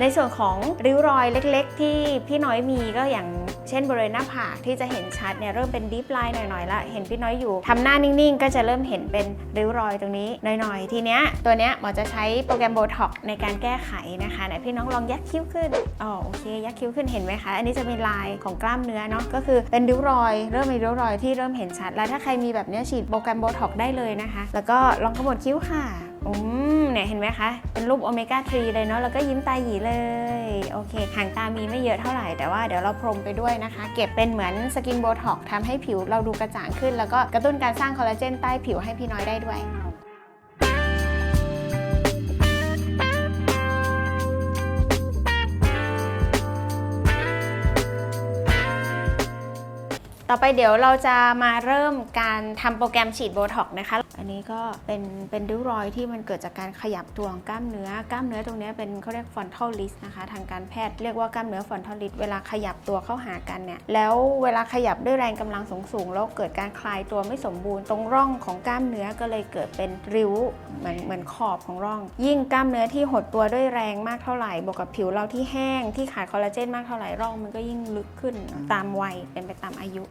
ในส่วนของริ้วรอยเล็กๆ ที่พี่น้อยมีก็อย่างเช่นบริเวณหน้าผากที่จะเห็นชัดเนี่ยเริ่มเป็นดิฟไลน์หน่อยๆละเห็นพี่น้อยอยู่ทำหน้านิ่งๆ ก็จะเริ่มเห็นเป็นริ้วรอยตรงนี้หน่อยๆ ทีเนี้ยตัวเนี้ยหมอจะใช้โปรแกรมโบท็อกในการแก้ไขนะคะไหนพี่น้องลองยักคิ้วขึ้นอ๋อโอเคยักคิ้วขึ้นเห็นไหมคะ อันนี้จะมีลายของกล้ามเนื้อเนาะก็คือเป็นริ้วรอย เริ่มมีริ้วรอยที่เริ่มเห็นชัด แล้วถ้าใครมีแบบเนี้ยฉีดโปรแกรมโบท็อกได้เลยนะคะ แล้วก็ลองขมวดคิ้วค่ะ อืมเนี่ยเห็นไหมคะ เป็นรูปโอเมก้า3เลยเนาะแล้วก็ยิ้มตาหยีเลย โอเคหางตามีไม่เยอะเท่าไหร่แต่ว่าเดี๋ยวเราพรมไปด้วยนะคะ เก็บเป็นเหมือนสกินโบท็อกทำให้ผิวเราดูกระจ่างขึ้น แล้วก็กระตุ้นการสร้างคอลลาเจนใต้ผิวให้พี่น้อยได้ด้วยต่อไปเดี๋ยวเราจะมาเริ่มการทำโปรแกรมฉีดโบท็อกนะคะ อันนี้ก็เป็นเป็นริ้วรอยที่มันเกิดจากการขยับตัวของกล้ามเนื้อกล้ามเนื้อตรงนี้เป็นเขาเรียกฟอนทัลลิสนะคะทางการแพทย์เรียกว่ากล้ามเนื้อฟอนทัลลิสเวลาขยับตัวเข้าหากันเนี่ยแล้วเวลาขยับด้วยแรงกำลังสูงๆแล้วเกิดการคลายตัวไม่สมบูรณ์ ตรงร่องของกล้ามเนื้อก็เลยเกิดเป็นริ้วเหมือนเหมือนขอบของร่อง ยิ่งกล้ามเนื้อที่หดตัวด้วยแรงมากเท่าไหร่บวกกับผิวเราที่แห้งที่ขาดคอลลาเจนมากเท่าไหร่ร่องมันก็ยิ่งลึกขึ้นตามวัยเป็นไปตามอายุ